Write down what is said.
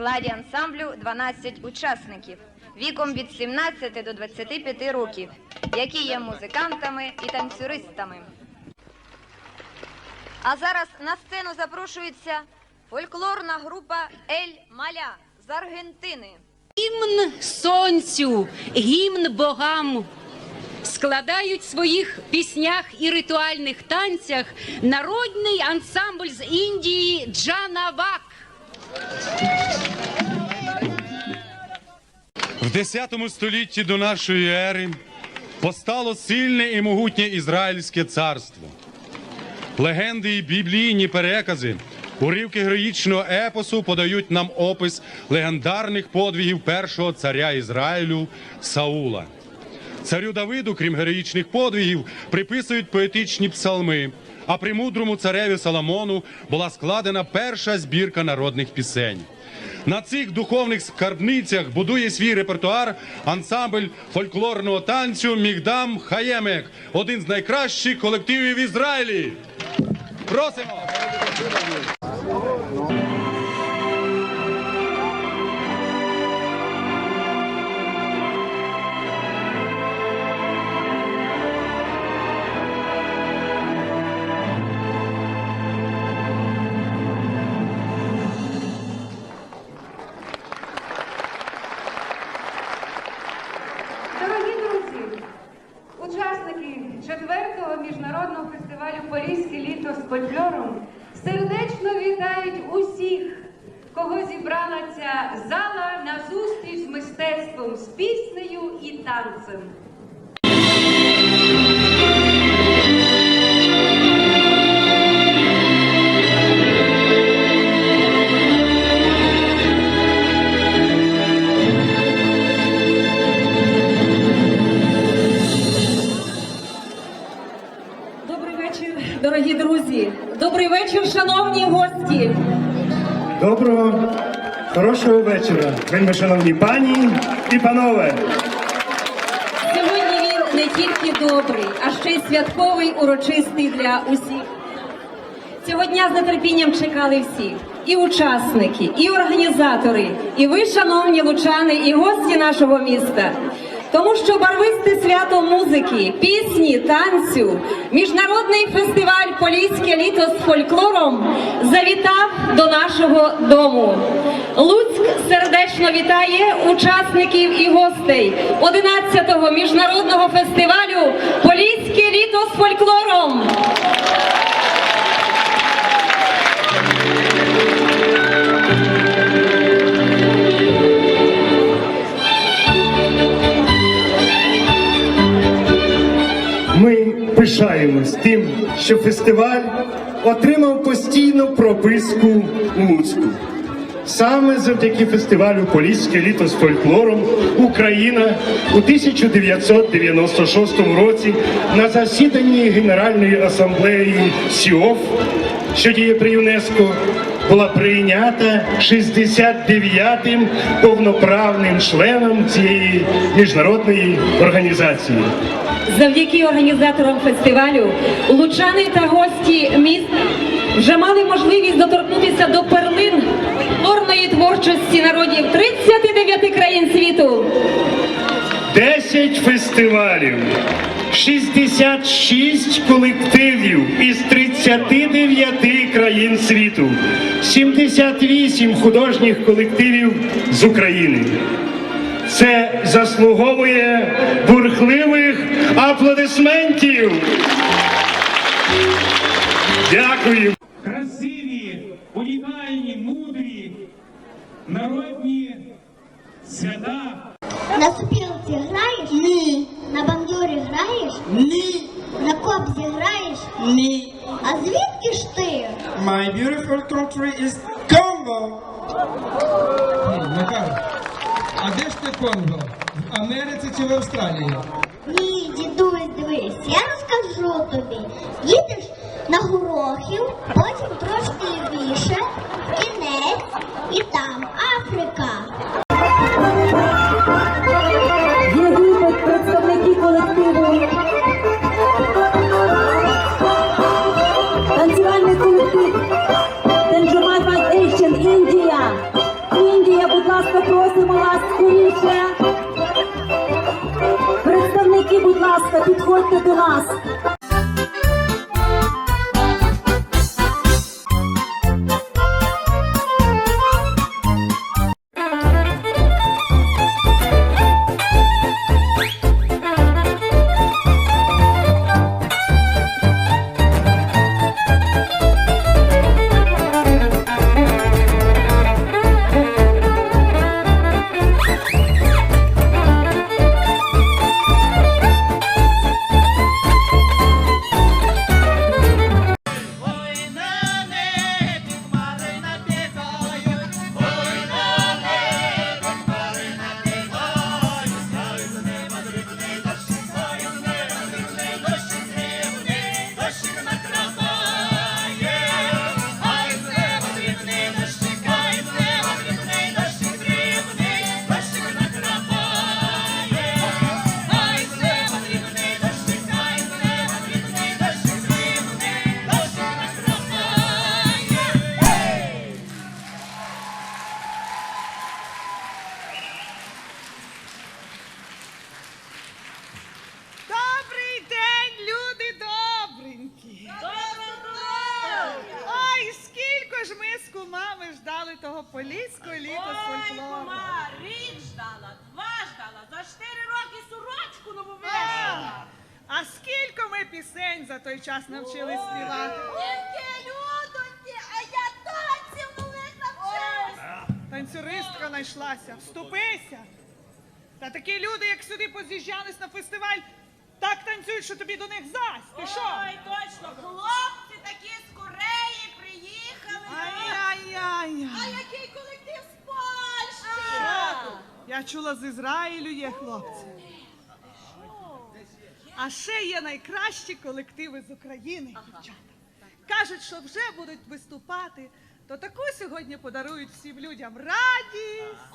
складі ансамблю 12 учасників віком від 17 до 25 років, які є музикантами і танцюристами. А зараз на сцену запрошується фольклорна група Ель Маля з Аргентини. Гімн сонцю, гімн богам складають в своїх піснях і ритуальних танцях народний ансамбль з Індії Джанавак. В 10 столітті до нашої ери постало сильне і могутнє Ізраїльське царство. Легенди і біблійні перекази, уривки героїчного епосу подають нам опис легендарних подвігів першого царя Ізраїлю Саула. Царю Давиду, крім героїчних подвигів, приписують поетичні псалми. А при мудрому цареві Соломону була складена перша збірка народних пісень. На цих духовних скарбницях будує свій репертуар ансамбль фольклорного танцю Мігдам Хаємек, один з найкращих колективів в Ізраїлі. Просимо! Фестивалю Поліське літо з фольклором сердечно вітають усіх, кого зібрала ця зала на зустріч з мистецтвом, з піснею і танцем. Вечір, шановні гості. Доброго, хорошого вечора, вельми шановні пані і панове. Сьогодні він не тільки добрий, а ще й святковий, урочистий для усіх. Цього дня з нетерпінням чекали всі. І учасники, і організатори, і ви, шановні лучани, і гості нашого міста. Тому що барвисте свято музики, пісні, танцю, міжнародний фестиваль Поліське літо з фольклором завітав до нашого дому. Луцьк сердечно вітає учасників і гостей 11-го міжнародного фестивалю Поліське літо з фольклором. Що фестиваль отримав постійну прописку у Луцьку. Саме завдяки фестивалю Поліське літо з фольклором Україна у 1996 році на засіданні Генеральної асамблеї СІОФ, що діє при ЮНЕСКО, була прийнята 69-м повноправним членом цієї міжнародної організації. Завдяки організаторам фестивалю лучани та гості міста вже мали можливість доторкнутися до перлин фольклорної творчості народів 39 країн світу. 10 фестивалів, 66 колективів із 39 країн світу, 78 художніх колективів з України. Це заслуговує бурхливих аплодисментів. Дякую. красиві, унікальні, мудрі, народні свята. На сопілці граєш? Ні. На бандурі граєш? Ні. На кобзі граєш? Ні. А звідки ж ти? My beautiful country is Congo. Макар, а де ж ти Конго? В Америці чи в Австралії? Ні, дідусь, дивись, я розкажу тобі. Їдеш на горохів, потім трошки лівіше, в кінець, і там Африка. Ласка, просимо вас скоріше. Представники, будь ласка, підходьте до нас. Ждали того поліського літа з фольклору. рік ждала, два ждала, за чотири роки сорочку нову вишила. а скільки ми пісень за той час навчились співати? Тільки людоньки, а я танців нових навчилась. Танцюристка знайшлася. Вступися. Та такі люди, як сюди поз'їжджались на фестиваль, так танцюють, що тобі до них зась. Ти що? Ой, точно, хлопці такі. Ай-яй-яй. А який колектив з Польщі? Я чула, з Ізраїлю є хлопці. А ще є найкращі колективи з України, дівчата. Кажуть, що вже будуть виступати, то таку сьогодні подарують всім людям радість.